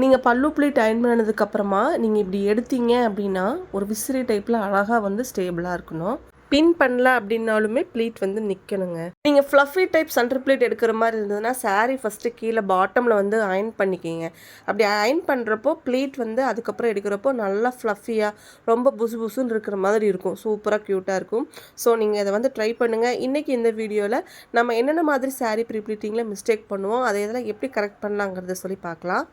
நீங்கள் பல்லு plate iron பண்ணதுக்கப்புறமா நீங்கள் இப்படி எடுத்தீங்க அப்படின்னா ஒரு விசிறி டைப்பில் அழகாக வந்து ஸ்டேபிளாக இருக்கணும். பின் பண்ணல அப்படின்னாலுமே ப்ளீட் வந்து நிற்கணுங்க நீங்கள் ஃப்ளஃபி டைப் சென்டர் ப்ளீட் எடுக்கிற மாதிரி இருந்ததுன்னா சாரீ ஃபஸ்ட்டு கீழே பாட்டமில் வந்து அயன் பண்ணிக்கிங்க. அப்படி அயன் பண்ணுறப்போ ப்ளீட் வந்து அதுக்கப்புறம் எடுக்கிறப்போ நல்லா ஃப்ளஃபியாக ரொம்ப புசு புசுன்னு இருக்கிற மாதிரி இருக்கும். சூப்பராக க்யூட்டாக இருக்கும். ஸோ நீங்கள் இதை வந்து ட்ரை பண்ணுங்கள் இன்றைக்கி இந்த வீடியோவில் நம்ம என்னென்ன மாதிரி சாரீ ப்ரீ ப்ளீட்டிங்கில் மிஸ்டேக் பண்ணுவோம். அதை இதெல்லாம் எப்படி கரெக்ட் பண்ணலாங்கிறத சொல்லி பார்க்கலாம்.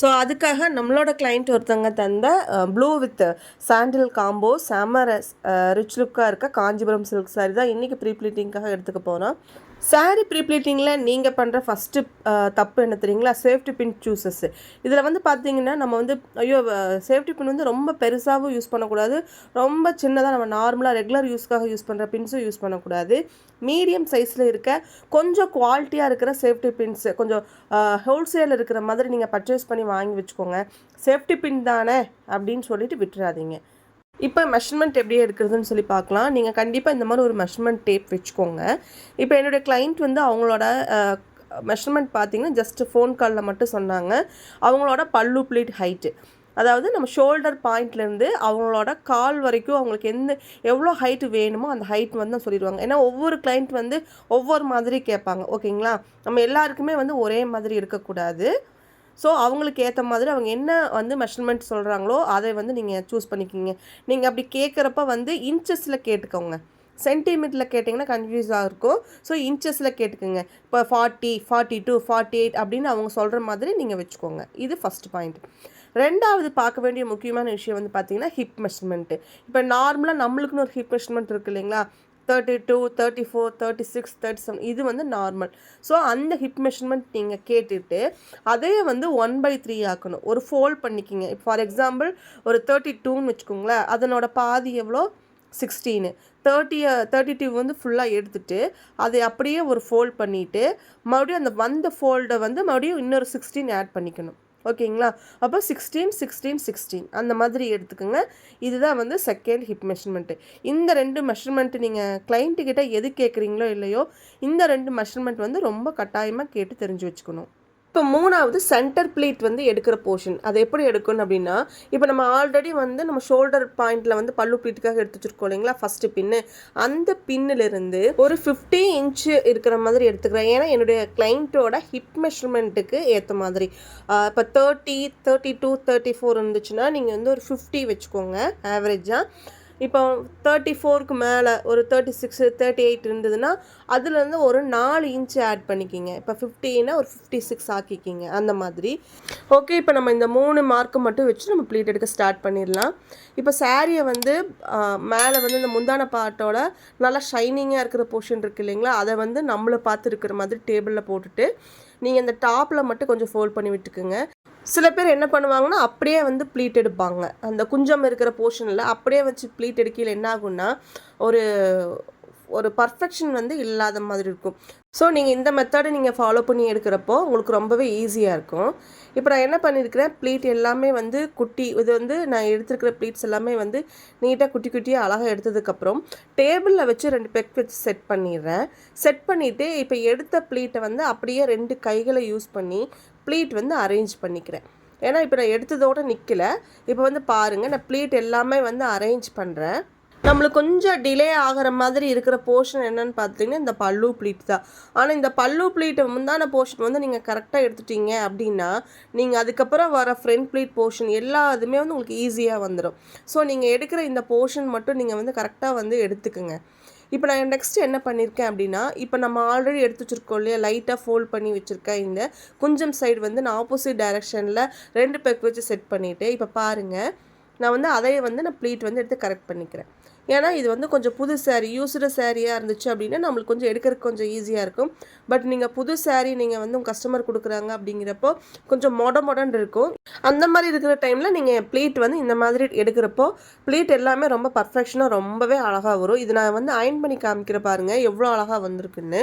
ஸோ அதுக்காக நம்மளோட கிளைண்ட் ஒருத்தவங்க தந்த ப்ளூ வித் சாண்டில் காம்போ செம ரிச் லுக்காக இருக்க காஞ்சிபுரம் சில்க் சாரி தான் இன்றைக்கி ப்ரீ ப்ளீட்டிங்காக எடுத்துக்க போகிறோம் saree ப்ரீப்ளீட்டிங்கில் நீங்கள் பண்ணுற ஃபஸ்ட்டு தப்பு என்ன தெரியுங்களா? சேஃப்டி பின் சூசஸ்ஸு இதில் வந்து பார்த்தீங்கன்னா நம்ம வந்து ஐயோ சேஃப்டி பின் வந்து ரொம்ப பெருசாகவும் யூஸ் பண்ணக்கூடாது. ரொம்ப சின்னதாக நம்ம நார்மலாக ரெகுலர் யூஸ்க்காக யூஸ் பண்ணுற பின்ஸும் யூஸ் பண்ணக்கூடாது. மீடியம் சைஸில் இருக்க கொஞ்சம் குவாலிட்டியாக இருக்கிற சேஃப்டி பின்ஸு கொஞ்சம் ஹோல்சேலில் இருக்கிற மாதிரி நீங்கள் பர்ச்சேஸ் பண்ணி வாங்கி வச்சுக்கோங்க. சேஃப்டி பின் தானே? அப்படின்னு சொல்லிட்டு விட்டுறாதீங்க. இப்போ மெஷர்மெண்ட் எப்படி எடுக்கிறதுன்னு சொல்லி பார்க்கலாம். நீங்கள் கண்டிப்பாக இந்த மாதிரி ஒரு மெஷர்மெண்ட் டேப் வச்சுக்கோங்க. இப்போ என்னுடைய கிளைண்ட் வந்து அவங்களோட மெஷர்மெண்ட் பார்த்தீங்கன்னா ஜஸ்ட் ஃபோன் காலில் மட்டும் சொன்னாங்க. அவங்களோட பல்லு பிளேட் ஹைட்டு அதாவது நம்ம ஷோல்டர் பாயிண்ட்லேருந்து அவங்களோட கால் வரைக்கும் அவங்களுக்கு எந்த எவ்வளோ ஹைட்டு வேணுமோ அந்த ஹைட் வந்து தான் சொல்லிடுவாங்க. ஏன்னா ஒவ்வொரு கிளைண்ட் வந்து ஒவ்வொரு மாதிரி கேட்பாங்க. ஓகேங்களா? நம்ம எல்லாருக்குமே வந்து ஒரே மாதிரி இருக்கக்கூடாது. ஸோ அவங்களுக்கு ஏற்ற மாதிரி அவங்க என்ன வந்து மெஷர்மெண்ட் சொல்கிறாங்களோ அதை வந்து நீங்கள் சூஸ் பண்ணிக்கிங்க. நீங்கள் அப்படி கேட்குறப்ப வந்து இன்ச்சஸில் கேட்டுக்கோங்க. சென்டிமீட்டரில் கேட்டிங்கன்னா கன்ஃபியூஸாக இருக்கும். ஸோ இன்ச்சஸில் கேட்டுக்கோங்க. இப்போ forty forty two forty eight அப்படின்னு அவங்க சொல்கிற மாதிரி நீங்கள் வச்சுக்கோங்க. இது ஃபஸ்ட் பாயிண்ட் ரெண்டாவது பார்க்க வேண்டிய முக்கியமான விஷயம் வந்து பார்த்தீங்கன்னா ஹிப் மெஷர்மெண்ட்டு இப்போ நார்மலாக நம்மளுக்குன்னு ஒரு ஹிப் மெஷர்மெண்ட் இருக்கு இல்லைங்களா? Thirty two thirty four thirty six thirty seven இது வந்து நார்மல் ஸோ அந்த ஹிப் மெஷர்மெண்ட் நீங்கள் கேட்டுட்டு அதே வந்து ஒன் பை த்ரீ ஆக்கணும். ஒரு ஃபோல்ட் பண்ணிக்கிங்க. இப்போ ஃபார் எக்ஸாம்பிள் ஒரு தேர்ட்டி டூன்னு வச்சுக்கோங்களேன் அதனோட பாதி எவ்வளோ? சிக்ஸ்டீனு தேர்ட்டியை தேர்ட்டி டூ வந்து ஃபுல்லாக எடுத்துட்டு அதை அப்படியே ஒரு ஃபோல்ட் பண்ணிவிட்டு மறுபடியும் அந்த வந்த ஃபோல்டை வந்து மறுபடியும் இன்னொரு சிக்ஸ்டீன் ஆட் பண்ணிக்கணும். ஓகேங்களா? அப்போ சிக்ஸ்டீன் சிக்ஸ்டீன் சிக்ஸ்டீன் அந்த மாதிரி எடுத்துக்கோங்க. இதுதான் வந்து செகண்ட் ஹிப் மெஷர்மெண்ட்டு இந்த ரெண்டு மெஷர்மெண்ட்டு நீங்கள் கிளைண்ட்டுக்கிட்ட எது கேட்குறீங்களோ இல்லையோ இந்த ரெண்டு மெஷர்மெண்ட் வந்து ரொம்ப கட்டாயமாக கேட்டு தெரிஞ்சு வச்சுக்கணும். இப்போ மூணாவது சென்டர் பிளேட் வந்து எடுக்கிற போர்ஷன் அதை எப்படி எடுக்கணும் அப்படின்னா இப்போ நம்ம ஆல்ரெடி வந்து நம்ம ஷோல்டர் பாயிண்டில் வந்து பல்லு பிளீட்டுக்காக எடுத்து வச்சுருக்கோம் இல்லைங்களா? ஃபஸ்ட்டு பின்னு அந்த பின்னிலிருந்து ஒரு ஃபிஃப்டி இன்ச்சு இருக்கிற மாதிரி எடுத்துக்கிறேன். ஏன்னா என்னுடைய கிளைண்ட்டோட ஹிப் மெஷர்மெண்ட்டுக்கு ஏற்ற மாதிரி. இப்போ thirty thirty two thirty four இருந்துச்சுன்னா நீங்கள் வந்து ஒரு ஃபிஃப்டி வச்சுக்கோங்க ஆவரேஜாக இப்போ தேர்ட்டி ஃபோருக்கு மேலே ஒரு தேர்ட்டி சிக்ஸ் தேர்ட்டி எயிட் இருந்ததுன்னா அதுலேருந்து ஒரு நாலு இன்ச் ஆட் பண்ணிக்கிங்க. இப்போ ஃபிஃப்டின்னா ஒரு ஃபிஃப்டி சிக்ஸ் ஆக்கிக்கிங்க. அந்த மாதிரி. ஓகே இப்போ நம்ம இந்த மூணு மார்க்கு மட்டும் வச்சு நம்ம ப்ளீட் எடுக்க ஸ்டார்ட் பண்ணிடலாம். இப்போ சாரியை வந்து மேலே வந்து இந்த முந்தான பாட்டோட நல்லா ஷைனிங்காக இருக்கிற போர்ஷன் இருக்கு இல்லைங்களா? அதை வந்து நம்மளை பார்த்து இருக்கிற மாதிரி டேபிளில் போட்டுட்டு நீங்கள் இந்த டாப்பில் மட்டும் கொஞ்சம் ஃபோல்ட் பண்ணி விட்டுக்குங்க. சில பேர் என்ன பண்ணுவாங்கன்னா அப்படியே வந்து ப்ளீட் எடுப்பாங்க. அந்த குஞ்சம் இருக்கிற போர்ஷனில் அப்படியே வச்சு ப்ளீட் எடுக்கையில் என்ன ஆகும்னா ஒரு ஒரு பர்ஃபெக்ஷன் வந்து இல்லாத மாதிரி இருக்கும். ஸோ நீங்கள் இந்த மெத்தடை நீங்கள் ஃபாலோ பண்ணி எடுக்கிறப்போ உங்களுக்கு ரொம்பவே ஈஸியாக இருக்கும். இப்போ நான் என்ன பண்ணியிருக்கிறேன் ப்ளீட் எல்லாமே வந்து குட்டி இது வந்து நான் எடுத்துருக்கிற ப்ளீட்ஸ் எல்லாமே வந்து நீட்டாக குட்டி குட்டியாக அழகாக எடுத்ததுக்கப்புறம் டேபிளில் வச்சு ரெண்டு பெக் வச்சு செட் பண்ணிடுறேன். செட் பண்ணிவிட்டு இப்போ எடுத்த ப்ளீட்டை வந்து அப்படியே ரெண்டு கைகளை யூஸ் பண்ணி ப்ளீட் வந்து அரேஞ்ச் பண்ணிக்கிறேன். ஏன்னா இப்போ நான் எடுத்ததோடு நிற்கல இப்போ வந்து பாருங்கள் நான் ப்ளீட் எல்லாமே வந்து அரேஞ்ச் பண்ணுறேன் நம்மளுக்கு கொஞ்சம் டிலே ஆகிற மாதிரி இருக்கிற போர்ஷன் என்னன்னு பார்த்தீங்கன்னா இந்த பல்லு ப்ளீட் தான். ஆனால் இந்த பல்லு ப்ளீட்டை முந்தான போர்ஷன் வந்து நீங்கள் கரெக்டாக எடுத்துட்டீங்க அப்படின்னா நீங்கள் அதுக்கப்புறம் வர ஃப்ரண்ட் ப்ளீட் போர்ஷன் எல்லா இதுவுமே வந்து உங்களுக்கு ஈஸியாக வந்துடும் ஸோ நீங்கள் எடுக்கிற இந்த போர்ஷன் மட்டும் நீங்கள் வந்து கரெக்டாக வந்து எடுத்துக்கோங்க. இப்போ நான் நெக்ஸ்ட் என்ன பண்ணியிருக்கேன் அப்படின்னா இப்போ நம்ம ஆல்ரெடி எடுத்து வச்சுருக்கோம் இல்லையா? லைட்டாக ஃபோல்ட் பண்ணி வச்சுருக்கேன் இந்த குஞ்சம் சைடு வந்து நான் ஆப்போசிட் டைரெக்ஷனில் ரெண்டு பெக் வச்சு செட் பண்ணிவிட்டு இப்போ பாருங்கள் நான் வந்து அதையே வந்து நான் ப்ளீட் வந்து எடுத்து கரெக்ட் பண்ணிக்கிறேன். ஏன்னா இது வந்து கொஞ்சம் புது சேரீ யூஸ்டு சேரீயாக இருந்துச்சு அப்படின்னா நம்மளுக்கு கொஞ்சம் எடுக்கிறதுக்கு கொஞ்சம் ஈஸியாக இருக்கும். பட் நீங்கள் புது சேரீ நீங்கள் வந்து உங்கள் கஸ்டமர் கொடுக்குறாங்க அப்படிங்கிறப்போ கொஞ்சம் மொட மொடன் இருக்கும். அந்த மாதிரி இருக்கிற டைமில் நீங்கள் ப்ளீட் வந்து இந்த மாதிரி எடுக்கிறப்போ ப்ளீட் எல்லாமே ரொம்ப பர்ஃபெக்ஷனாக ரொம்பவே அழகாக வரும். இது நான் வந்து அயன் பண்ணி காமிக்கிற பாருங்கள் எவ்வளோ அழகாக வந்திருக்குன்னு.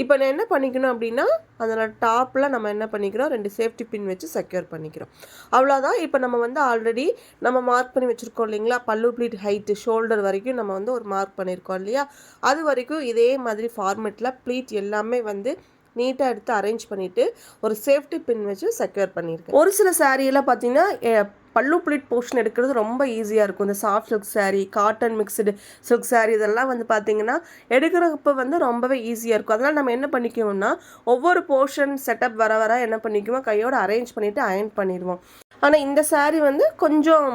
இப்போ நான் என்ன பண்ணிக்கணும் அப்படின்னா அதோட டாப்பில் நம்ம என்ன பண்ணிக்கிறோம்? ரெண்டு சேஃப்டி பின் வச்சு செக்யூர் பண்ணிக்கிறோம். அவ்வளோதான் இப்போ நம்ம வந்து ஆல்ரெடி நம்ம மார்க் பண்ணி வச்சுருக்கோம் இல்லைங்களா? பல்லு ப்ளீட் ஹைட்டு ஷோல்டர் வரைக்கும் நம்ம வந்து ஒரு மார்க் பண்ணியிருக்கோம் இல்லையா? அது வரைக்கும் இதே மாதிரி ஃபார்மேட்டில் ப்ளீட் எல்லாமே வந்து நீட்டாக எடுத்து அரேஞ்ச் பண்ணிவிட்டு ஒரு சேஃப்டி பின் வச்சு செக்யூர் பண்ணியிருக்கேன் ஒரு சில சாரியெல்லாம் பார்த்தீங்கன்னா பல்லு பிளிட் போர்ஷன் எடுக்கிறது ரொம்ப ஈஸியாக இருக்கும். இந்த soft silk sari cotton mixed silk sari இதெல்லாம் வந்து பார்த்திங்கன்னா எடுக்கிறப்ப வந்து ரொம்பவே ஈஸியாக இருக்கும். அதனால் நம்ம என்ன பண்ணிக்குவோம்னா ஒவ்வொரு போர்ஷன் செட்டப் வர வர என்ன பண்ணிக்குவோம்? கையோடு அரேஞ்ச் பண்ணிவிட்டு அயன் பண்ணிடுவோம். ஆனால் இந்த சாரீ வந்து கொஞ்சம்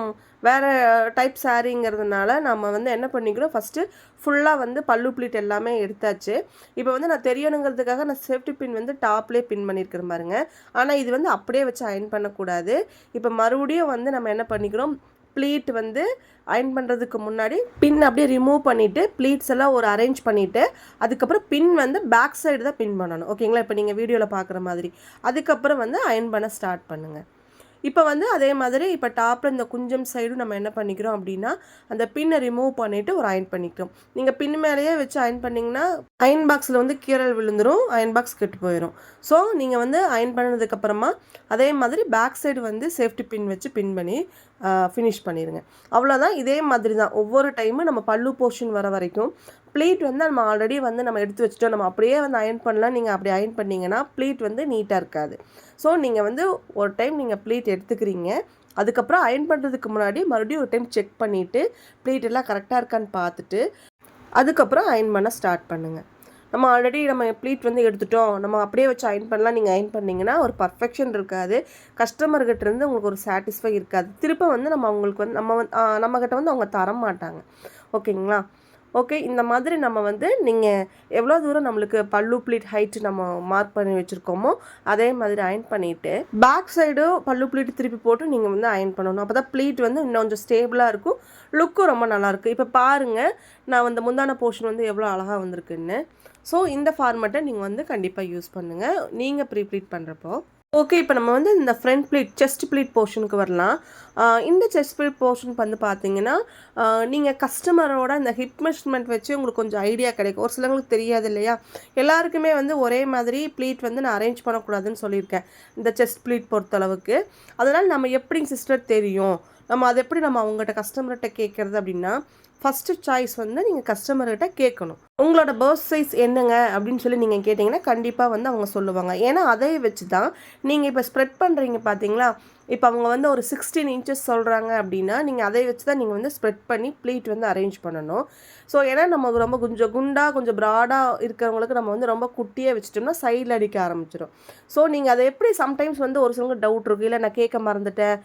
வேறு டைப் சாரீங்கிறதுனால நம்ம வந்து என்ன பண்ணிக்கிறோம்? ஃபஸ்ட்டு ஃபுல்லாக வந்து பல்லு ப்ளீட் எல்லாமே எடுத்தாச்சு. இப்போ வந்து நான் தெரியணுங்கிறதுக்காக நான் சேஃப்டி பின் வந்து டாப்லேயே பின் பண்ணியிருக்கிறேன் பாருங்க. ஆனால் இது வந்து அப்படியே வச்சு அயன் பண்ணக்கூடாது. இப்போ மறுபடியும் வந்து நம்ம என்ன பண்ணிக்கிறோம்? ப்ளீட் வந்து அயன் பண்ணுறதுக்கு முன்னாடி பின் அப்படியே ரிமூவ் பண்ணிவிட்டு ப்ளீட்ஸ் எல்லாம் ஒரு அரேஞ்ச் பண்ணிவிட்டு அதுக்கப்புறம் பின் வந்து பேக் சைடு தான் பின் பண்ணணும். ஓகேங்களா இப்போ நீங்கள் வீடியோவில் பார்க்குற மாதிரி. அதுக்கப்புறம் வந்து அயன் பண்ண ஸ்டார்ட் பண்ணுங்கள் இப்போ வந்து அதே மாதிரி இப்போ டாப்பில் இந்த குஞ்சம் சைடும் நம்ம என்ன பண்ணிக்கிறோம் அப்படின்னா அந்த பின்னை ரிமூவ் பண்ணிவிட்டு ஒரு அயன் பண்ணிக்கிறோம். நீங்கள் பின் மேலேயே வச்சு அயன் பண்ணிங்கன்னா அயன் பாக்ஸில் வந்து கீரல் விழுந்துடும் அயன் பாக்ஸ் கெட்டு போயிடும் ஸோ நீங்கள் வந்து அயன் பண்ணதுக்கப்புறமா அதே மாதிரி பேக் சைடு வந்து சேஃப்டி பின் வச்சு பின் பண்ணி ஃபினிஷ் பண்ணிடுங்க அவ்வளோதான் இதே மாதிரி தான் ஒவ்வொரு டைமும் நம்ம பல்லு போர்ஷன் வர வரைக்கும் ப்ளீட் வந்து நம்ம ஆல்ரெடி வந்து நம்ம எடுத்து வச்சுட்டோம். நம்ம அப்படியே வந்து அயன் பண்ணலாம். நீங்கள் அப்படி அயன் பண்ணிங்கன்னா ப்ளீட் வந்து நீட்டாக இருக்காது. ஸோ நீங்கள் வந்து ஒரு டைம் நீங்கள் ப்ளீட் எடுத்துக்கிறீங்க. அதுக்கப்புறம் அயன் பண்ணுறதுக்கு முன்னாடி மறுபடியும் ஒரு டைம் செக் பண்ணிவிட்டு ப்ளீட் எல்லாம் கரெக்டாக இருக்கான்னு பார்த்துட்டு அதுக்கப்புறம் அயன் பண்ண ஸ்டார்ட் பண்ணுங்கள் நம்ம ஆல்ரெடி நம்ம ப்ளீட் வந்து எடுத்துட்டோம். நம்ம அப்படியே வச்சு அயன் பண்ணலாம். நீங்கள் அயன் பண்ணிங்கன்னா ஒரு பர்ஃபெக்ஷன் இருக்காது. கஸ்டமர்கிட்ட இருந்து உங்களுக்கு ஒரு சாட்டிஸ்ஃபை இருக்காது. திரும்ப வந்து நம்ம அவங்களுக்கு வந்து நம்ம வந்து நம்மக்கிட்ட வந்து அவங்க தர மாட்டாங்க ஓகேங்களா ஓகே இந்த மாதிரி நம்ம வந்து நீங்கள் எவ்வளோ தூரம் நம்மளுக்கு பல்லு ப்ளீட் ஹைட்டு நம்ம மார்க் பண்ணி வச்சுருக்கோமோ அதே மாதிரி அயன் பண்ணிவிட்டு பேக் சைடும் பல்லு பிளீட் திருப்பி போட்டு நீங்கள் வந்து அயன் பண்ணணும். அப்போ தான் ப்ளீட் வந்து இன்னும் கொஞ்சம் ஸ்டேபிளாக இருக்கும். லுக்கும் ரொம்ப நல்லாயிருக்கும் இப்போ பாருங்கள் நான் வந்து முந்தான போர்ஷன் வந்து எவ்வளோ அழகாக வந்திருக்குன்னு. ஸோ இந்த ஃபார்மேட்டை நீங்கள் வந்து கண்டிப்பாக யூஸ் பண்ணுங்கள் நீங்கள் ப்ரீ ப்ளீட் பண்ணுறப்போ ஓகே இப்போ நம்ம வந்து இந்த ஃப்ரண்ட் ப்ளீட் செஸ்ட் ப்ளீட் போர்ஷனுக்கு வரலாம். இந்த செஸ்ட் ப்ளீட் போர்ஷன் வந்து பார்த்தீங்கன்னா நீங்கள் கஸ்டமரோட இந்த ஹிப் மெஷர்மெண்ட் வச்சு உங்களுக்கு கொஞ்சம் ஐடியா கிடைக்கும். ஒரு சிலவங்களுக்கு தெரியாது இல்லையா? எல்லாருக்குமே வந்து ஒரே மாதிரி ப்ளீட் வந்து நான் அரேஞ்ச் பண்ணக்கூடாதுன்னு சொல்லியிருக்கேன் இந்த செஸ்ட் ப்ளீட் பொறுத்தளவுக்கு. அதனால் நம்ம எப்படிங்க சிஸ்டர் தெரியும்? நம்ம அதை எப்படி நம்ம அவங்ககிட்ட கஸ்டமர்கிட்ட கேட்குறது அப்படின்னா ஃபஸ்ட்டு சாய்ஸ் வந்து நீங்கள் கஸ்டமர்கிட்ட கேட்கணும். உங்களோட பர்த் சைஸ் என்னங்க அப்படின்னு சொல்லி நீங்கள் கேட்டிங்கன்னா கண்டிப்பாக வந்து அவங்க சொல்லுவாங்க. ஏன்னா அதை வச்சு தான் நீங்கள் இப்போ ஸ்ப்ரெட் பண்ணுறீங்க பார்த்தீங்களா இப்போ அவங்க வந்து ஒரு சிக்ஸ்டீன் இன்ச்சஸ் சொல்கிறாங்க அப்படின்னா நீங்கள் அதை வச்சு தான் நீங்கள் வந்து ஸ்ப்ரெட் பண்ணி ப்ளீட் வந்து அரேஞ்ச் பண்ணணும். ஸோ ஏன்னா நம்ம ரொம்ப கொஞ்சம் குண்டாக கொஞ்சம் ப்ராடாக இருக்கிறவங்களுக்கு நம்ம வந்து ரொம்ப குட்டியாக வச்சுட்டோம்னா சைடில் அடிக்க ஆரம்பிச்சிடும் ஸோ நீங்கள் அதை எப்படி சம்டைம்ஸ் வந்து ஒரு சிலவங்க டவுட் இருக்குது இல்லை நான் கேட்க மறந்துட்டேன்.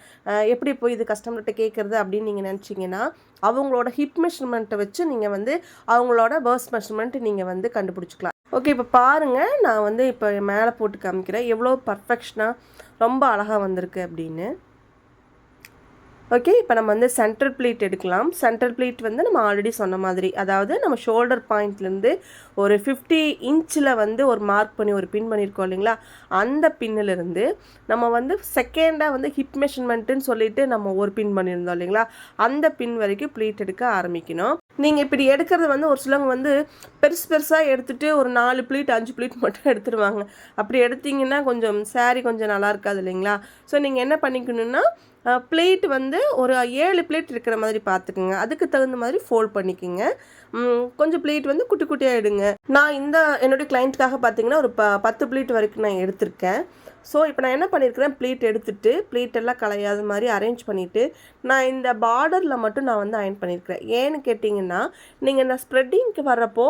எப்படி போய் இது கஸ்டமர்கிட்ட கேட்குறது? அப்படின்னு நீங்கள் நினச்சிங்கன்னா அவங்களோட ஹிப் மெஷர்மெண்ட்டை வச்சு நீங்கள் வந்து அவங்களோட பர்ஸ் மெஷர்மெண்ட் நீங்கள் வந்து கண்டுபிடிச்சிக்கலாம். ஓகே இப்போ பாருங்கள் நான் வந்து இப்போ மேலே போட்டு காமிக்கிறேன். எவ்வளோ பர்ஃபெக்ஷனாக ரொம்ப அழகாக வந்திருக்கு அப்படின்னு. ஓகே இப்போ நம்ம வந்து சென்ட்ரல் ப்ளீட் எடுக்கலாம். சென்ட்ரல் ப்ளீட் வந்து நம்ம ஆல்ரெடி சொன்ன மாதிரி அதாவது நம்ம ஷோல்டர் பாயிண்ட்லேருந்து ஒரு ஃபிஃப்டி இன்ச்சில் வந்து ஒரு மார்க் பண்ணி ஒரு பின் பண்ணியிருக்கோம் இல்லைங்களா? அந்த பின்னிலிருந்து நம்ம வந்து செகண்டாக வந்து ஹிப் மெஷர்மெண்ட்டுன்னு சொல்லிட்டு நம்ம ஒரு பின் பண்ணியிருந்தோம் இல்லைங்களா? அந்த பின் வரைக்கும் ப்ளீட் எடுக்க ஆரம்பிக்கணும். நீங்கள் இப்படி எடுக்கிறது வந்து ஒரு சிலவங்க வந்து பெருசு பெருசாக எடுத்துகிட்டு ஒரு நாலு பிளீட் அஞ்சு ப்ளீட் மட்டும் எடுத்துருவாங்க. அப்படி எடுத்தீங்கன்னா கொஞ்சம் saree கொஞ்சம் நல்லா இருக்காது இல்லைங்களா? ஸோ நீங்கள் என்ன பண்ணிக்கணுன்னா பிளேட் வந்து ஒரு ஏழு பிளேட் இருக்கிற மாதிரி பார்த்துக்குங்க. அதுக்கு தகுந்த மாதிரி ஃபோல்ட் பண்ணிக்கோங்க. கொஞ்சம் பிளேட் வந்து குட்டி குட்டியாக எடுங்க. நான் இந்த என்னுடைய கிளைண்ட்டுக்காக பார்த்தீங்கன்னா ஒரு ப பத்து பிளேட் வரைக்கும் நான் எடுத்திருக்கேன். ஸோ இப்போ நான் என்ன பண்ணியிருக்கிறேன் ப்ளீட் எடுத்துட்டு பிளேட் எல்லாம் கலையாத மாதிரி அரேஞ்ச் பண்ணிவிட்டு நான் இந்த பார்டரில் மட்டும் நான் வந்து அயன் பண்ணியிருக்கிறேன் ஏன்னு கேட்டிங்கன்னா நீங்கள் இந்த ஸ்ப்ரெட்டிங்க்கு வர்றப்போ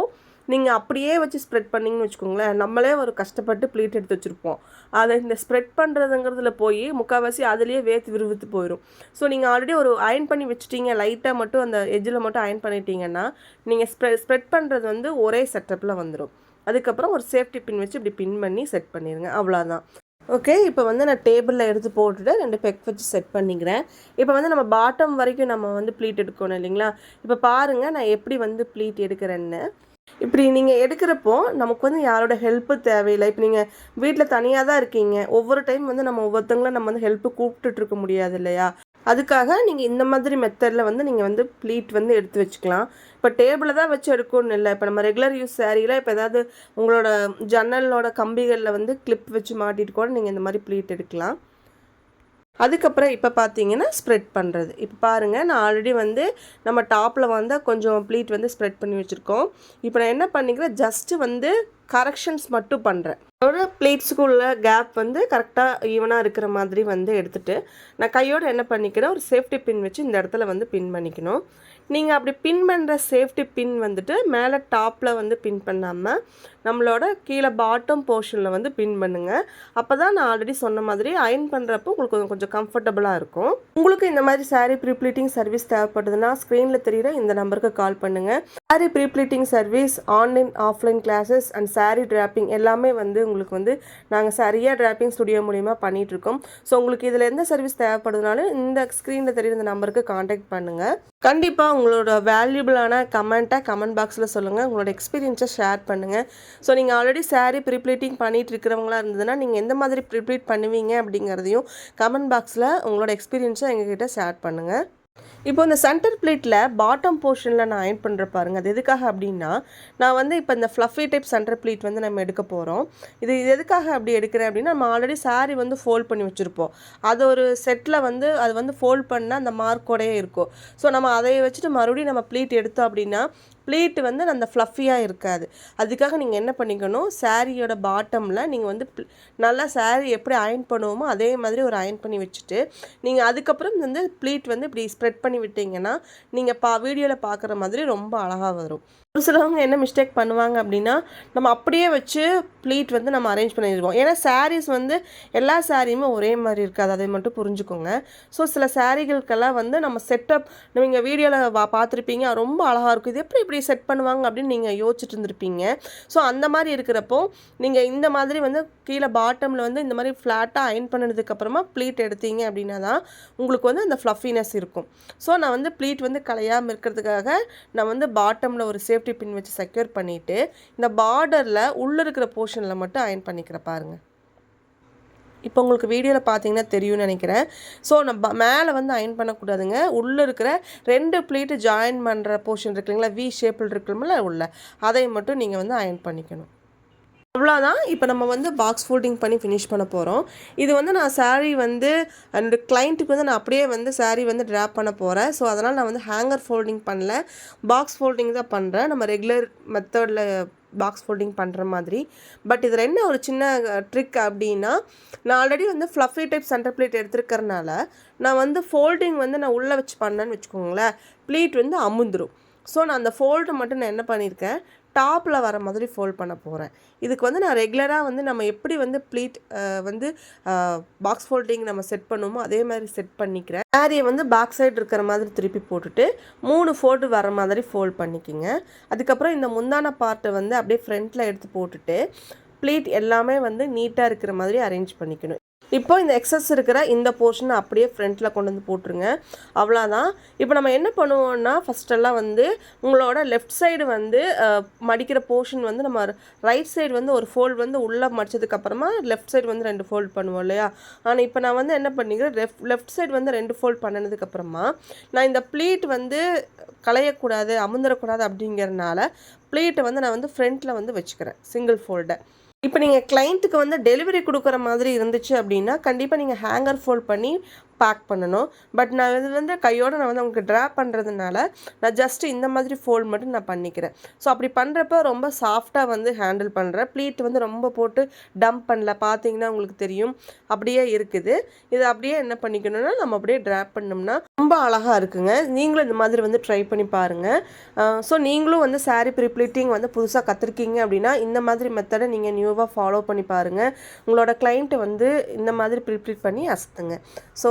நீங்கள் அப்படியே வச்சு ஸ்ப்ரெட் பண்ணிங்கன்னு வச்சுக்கோங்களேன் நம்மளே ஒரு கஷ்டப்பட்டு ப்ளீட் எடுத்து வச்சுருப்போம். அதை இந்த ஸ்ப்ரெட் பண்ணுறதுங்கிறதுல போய் முக்கால்வாசி அதுலேயே வேத்து விறுவித்து போயிடும் ஸோ நீங்கள் ஆல்ரெடி ஒரு அயன் பண்ணி வச்சுட்டீங்க லைட்டாக மட்டும் அந்த எஜ்ஜில் மட்டும் அயன் பண்ணிட்டீங்கன்னா நீங்கள் ஸ்ப்ரெட் ஸ்ப்ரெட் பண்ணுறது வந்து ஒரே செட்டப்பில் வந்துடும் அதுக்கப்புறம் ஒரு சேஃப்டி பின் வச்சு இப்படி பின் பண்ணி செட் பண்ணிடுங்க அவ்வளோதான் ஓகே இப்போ வந்து நான் டேபிளில் எடுத்து போட்டுட்டு ரெண்டு பெக் வச்சு செட் பண்ணிக்கிறேன். இப்போ வந்து நம்ம பாட்டம் வரைக்கும் நம்ம வந்து ப்ளீட் எடுக்கணும் இல்லைங்களா? இப்போ பாருங்கள் நான் எப்படி வந்து ப்ளீட் எடுக்கிறேன்னு. இப்படி நீங்கள் எடுக்கிறப்போ நமக்கு வந்து யாரோட ஹெல்ப்பு தேவையில்லை. இப்போ நீங்கள் வீட்டில் தனியாக தான் இருக்கீங்க. ஒவ்வொரு டைம் வந்து நம்ம ஒவ்வொருத்தங்களும் நம்ம வந்து ஹெல்ப்பு கூப்பிட்டுட்டு இருக்க முடியாது இல்லையா? அதுக்காக நீங்கள் இந்த மாதிரி மெத்தடில் வந்து நீங்கள் வந்து ப்ளீட் வந்து எடுத்து வச்சுக்கலாம். இப்போ டேபிளில் தான் வச்சு எடுக்கணும்னு இல்லை. இப்போ நம்ம ரெகுலர் யூஸ் சேரீல இப்போ ஏதாவது உங்களோட ஜன்னலோட கம்பிகளில் வந்து கிளிப் வச்சு மாட்டிட்டு கூட நீங்கள் இந்த மாதிரி ப்ளீட் எடுக்கலாம். அதுக்கப்புறம் இப்போ பார்த்தீங்கன்னா ஸ்ப்ரெட் பண்ணுறது இப்போ பாருங்கள் நான் ஆல்ரெடி வந்து நம்ம டாப்பில் வந்து கொஞ்சம் ப்ளீட் வந்து ஸ்ப்ரெட் பண்ணி வச்சுருக்கோம். இப்போ நான் என்ன பண்ணிக்கிறேன்? ஜஸ்ட்டு வந்து கரெக்ஷன்ஸ் மட்டும் பண்ணுறேன் ஒரு பிளேட்ஸுக்கு உள்ள கேப் வந்து கரெக்டாக ஈவனாக இருக்கிற மாதிரி வந்து எடுத்துகிட்டு நான் கையோடு என்ன பண்ணிக்கிறேன்? ஒரு சேஃப்டி பின் வச்சு இந்த இடத்துல வந்து பின் பண்ணிக்கணும். நீங்கள் அப்படி பின் பண்ணுற சேஃப்டி பின் வந்துட்டு மேலே டாப்பில் வந்து பின் பண்ணாமல் நம்மளோட கீழே பாட்டம் போர்ஷனில் வந்து பின் பண்ணுங்கள் அப்போ தான் நான் ஆல்ரெடி சொன்ன மாதிரி அயன் பண்ணுறப்போ உங்களுக்கு கொஞ்சம் கொஞ்சம் கம்ஃபர்டபுளாக இருக்கும். உங்களுக்கு இந்த மாதிரி சாரீ ப்ரீப்ளீட்டிங் சர்வீஸ் தேவைப்படுதுன்னா ஸ்க்ரீனில் தெரிகிற இந்த நம்பருக்கு கால் பண்ணுங்கள் sari pre pleating service online offline classes and sari draping எல்லாமே வந்து உங்களுக்கு வந்து நாங்கள் சரியாக டிராப்பிங் ஸ்டுடியோ மூலிமா பண்ணிகிட்ருக்கோம் ஸோ உங்களுக்கு இதில் எந்த சர்வீஸ் தேவைப்படுதுனாலும் இந்த ஸ்க்ரீனில் தெரியுற இந்த நம்பருக்கு காண்டாக்ட் பண்ணுங்கள் கண்டிப்பாக உங்களோட வேல்யூபிளான கமெண்ட்டை கமெண்ட் பாக்ஸில் சொல்லுங்கள் உங்களோட எக்ஸ்பீரியன்ஸை ஷேர் பண்ணுங்கள் ஸோ நீங்கள் ஆல்ரெடி சாரீ ப்ரீ ப்ளீட்டிங் பண்ணிகிட்டு இருக்கிறவங்களா இருந்ததுன்னா நீங்கள் எந்த மாதிரி ப்ரிப்ளீட் பண்ணுவீங்க அப்படிங்கிறதையும் கமெண்ட் பாக்ஸில் உங்களோட எக்ஸ்பீரியன்ஸை எங்ககிட்ட ஷேர் பண்ணுங்கள் இப்போ இந்த சென்டர் பிளேட்டில் பாட்டம் போர்ஷனில் நான் அயன் பண்ணுற பாருங்க. அது எதுக்காக அப்படின்னா நான் வந்து இப்போ இந்த ஃப்ளஃபி டைப் சென்டர் பிளேட் வந்து நம்ம எடுக்க போகிறோம் இது எதுக்காக அப்படி எடுக்கிறேன் அப்படின்னா நம்ம ஆல்ரெடி saree வந்து ஃபோல்ட் பண்ணி வச்சுருப்போம். அது ஒரு செட்டில் வந்து அது வந்து ஃபோல்ட் பண்ணால் அந்த மார்க்கோடையே இருக்கும். ஸோ நம்ம அதை வச்சுட்டு மறுபடியும் நம்ம ப்ளீட் எடுத்தோம் அப்படின்னா ப்ளீட் வந்து அந்த ஃப்ளஃபியாக இருக்காது. அதுக்காக நீங்கள் என்ன பண்ணிக்கணும்? சாரியோட பாட்டமில் நீங்கள் வந்து நல்லா saree எப்படி அயன் பண்ணுவோமோ அதே மாதிரி ஒரு அயன் பண்ணி வச்சுட்டு நீங்கள் அதுக்கப்புறம் வந்து ப்ளீட் வந்து இப்படி ஸ்ப்ரெட் பண்ணி விட்டீங்கன்னா நீங்கள் பா வீடியோவில் பார்க்குற மாதிரி ரொம்ப அழகாக வரும். ஒரு சிலவங்க என்ன மிஸ்டேக் பண்ணுவாங்க அப்படின்னா நம்ம அப்படியே வச்சு ப்ளீட் வந்து நம்ம அரேஞ்ச் பண்ணிடுவோம் ஏன்னா சாரீஸ் வந்து எல்லா சாரியுமே ஒரே மாதிரி இருக்காது. அதை மட்டும் புரிஞ்சுக்கோங்க. ஸோ சில சாரீகளுக்கெல்லாம் வந்து நம்ம செட்டப் நீங்கள் வீடியோவில் வா பார்த்துருப்பீங்க. ரொம்ப அழகாக இருக்கும். இது எப்படி இப்படி செட் பண்ணுவாங்க அப்படின்னு நீங்கள் யோசிச்சுட்டு இருந்திருப்பீங்க. ஸோ அந்த மாதிரி இருக்கிறப்போ நீங்கள் இந்த மாதிரி வந்து கீழே பாட்டமில் வந்து இந்த மாதிரி ஃப்ளாட்டாக அயன் பண்ணதுக்கப்புறமா ப்ளீட் எடுத்தீங்க அப்படின்னா தான் உங்களுக்கு வந்து அந்த ஃப்ளஃபினஸ் இருக்கும். ஸோ நான் வந்து ப்ளீட் வந்து கலையாமல் இருக்கிறதுக்காக நான் வந்து பாட்டமில் ஒரு சேஃப் சேஃப்டி பின் வச்சு செக்யூர் பண்ணிவிட்டு இந்த பார்டரில் உள்ளே இருக்கிற போர்ஷனில் மட்டும் அயன் பண்ணிக்கிற பாருங்கள் இப்போ உங்களுக்கு வீடியோவில் பார்த்தீங்கன்னா தெரியும்னு நினைக்கிறேன். ஸோ நம்ம மேலே வந்து அயன் பண்ணக்கூடாதுங்க. உள்ளே இருக்கிற ரெண்டு ப்ளீட்டு ஜாயின் பண்ணுற போர்ஷன் இருக்குங்களா வி ஷேப்பில் இருக்குல்ல உள்ள. அதை மட்டும் நீங்கள் வந்து அயன் பண்ணிக்கணும். அவ்வளோதான். இப்போ நம்ம வந்து பாக்ஸ் ஃபோல்டிங் பண்ணி ஃபினிஷ் பண்ண போகிறோம் இது வந்து நான் சாரீ வந்து அந்த கிளைண்ட்டுக்கு வந்து நான் அப்படியே வந்து சாரீ வந்து ட்ராப் பண்ண போகிறேன் ஸோ அதனால் நான் வந்து ஹேங்கர் ஃபோல்டிங் பண்ணல. பாக்ஸ் ஃபோல்டிங் தான் பண்ணுறேன் நம்ம ரெகுலர் மெத்தடில் பாக்ஸ் ஃபோல்டிங் பண்ணுற மாதிரி. பட் இதில் என்ன ஒரு சின்ன ட்ரிக் அப்படின்னா நான் ஆல்ரெடி வந்து ஃப்ளஃபி டைப் சென்டர் பிளேட் எடுத்துருக்கறனால நான் வந்து ஃபோல்டிங் வந்து நான் உள்ளே வச்சு பண்ணேன்னு வச்சுக்கோங்களேன். ப்ளீட் வந்து அமுந்துடும் ஸோ நான் அந்த ஃபோல்டு மட்டும் நான் என்ன பண்ணியிருக்கேன்? டாப்பில் வர மாதிரி ஃபோல்ட் பண்ண போகிறேன் இதுக்கு வந்து நான் ரெகுலராக வந்து நம்ம எப்படி வந்து ப்ளீட் வந்து பாக்ஸ் ஃபோல்டிங் நம்ம செட் பண்ணுமோ அதே மாதிரி செட் பண்ணிக்கிறேன். சாரியை வந்து பேக் சைடு இருக்கிற மாதிரி திருப்பி போட்டுட்டு மூணு ஃபோல்டு வர மாதிரி ஃபோல்ட் பண்ணிக்கிங்க. அதுக்கப்புறம் இந்த முந்தான பார்ட்டை வந்து அப்படியே ஃப்ரண்ட்டில் எடுத்து போட்டுட்டு ப்ளீட் எல்லாமே வந்து நீட்டாக இருக்கிற மாதிரி அரேஞ்ச் பண்ணிக்கணும். இப்போ இந்த எக்ஸஸ் இருக்கிற இந்த போர்ஷனை அப்படியே ஃப்ரண்ட்டில் கொண்டு வந்து போட்டுருங்க. அவ்வளோதான் இப்போ நம்ம என்ன பண்ணுவோம்னா ஃபஸ்ட்டெல்லாம் வந்து உங்களோட லெஃப்ட் சைடு வந்து மடிக்கிற போர்ஷன் வந்து நம்ம ரைட் சைடு வந்து ஒரு ஃபோல்டு வந்து உள்ளே மடிச்சதுக்கப்புறமா லெஃப்ட் சைடு வந்து ரெண்டு ஃபோல்ட் பண்ணுவோம் இல்லையா? ஆனால் இப்போ நான் வந்து என்ன பண்ணிக்கிறேன் லெஃப்ட் லெஃப்ட் சைடு வந்து ரெண்டு ஃபோல்ட் பண்ணதுக்கப்புறமா நான் இந்த ப்ளீட் வந்து களையக்கூடாது அமுந்துடக்கூடாது அப்படிங்கிறனால ப்ளீட்டை வந்து நான் வந்து ஃப்ரண்ட்டில் வந்து வச்சுக்கிறேன் சிங்கிள் ஃபோல்டை இப்போ நீங்கள் கிளைண்ட்டுக்கு வந்து டெலிவரி கொடுக்குற மாதிரி இருந்துச்சு அப்படின்னா கண்டிப்பாக நீங்கள் ஹேங்கர் ஃபோல்ட் பண்ணி பேக் பண்ணணும். பட் நான் இது வந்து கையோடு நான் வந்து உங்களுக்கு ட்ரா பண்ணுறதுனால நான் ஜஸ்ட்டு இந்த மாதிரி ஃபோல்ட் மட்டும் நான் பண்ணிக்கிறேன். ஸோ அப்படி பண்ணுறப்ப ரொம்ப சாஃப்டாக வந்து ஹேண்டில் பண்ணுறேன் ப்ளீட் வந்து ரொம்ப போட்டு டம்ப் பண்ணல. பார்த்தீங்கன்னா உங்களுக்கு தெரியும். அப்படியே இருக்குது. இது அப்படியே என்ன பண்ணிக்கணும்னா நம்ம அப்படியே ட்ராப் பண்ணோம்னா ரொம்ப அழகாக இருக்குங்க. நீங்களும் இந்த மாதிரி வந்து ட்ரை பண்ணி பாருங்கள் ஸோ நீங்களும் வந்து சாரீ ப்ரிப்ளீட்டிங் வந்து புதுசாக கற்றுருக்கீங்க அப்படின்னா இந்த மாதிரி மெத்தடை நீங்கள் நியூவாக ஃபாலோ பண்ணி பாருங்கள் உங்களோட கிளைண்ட்டை வந்து இந்த மாதிரி ப்ரிப்ளீட் பண்ணி அசத்துங்க. ஸோ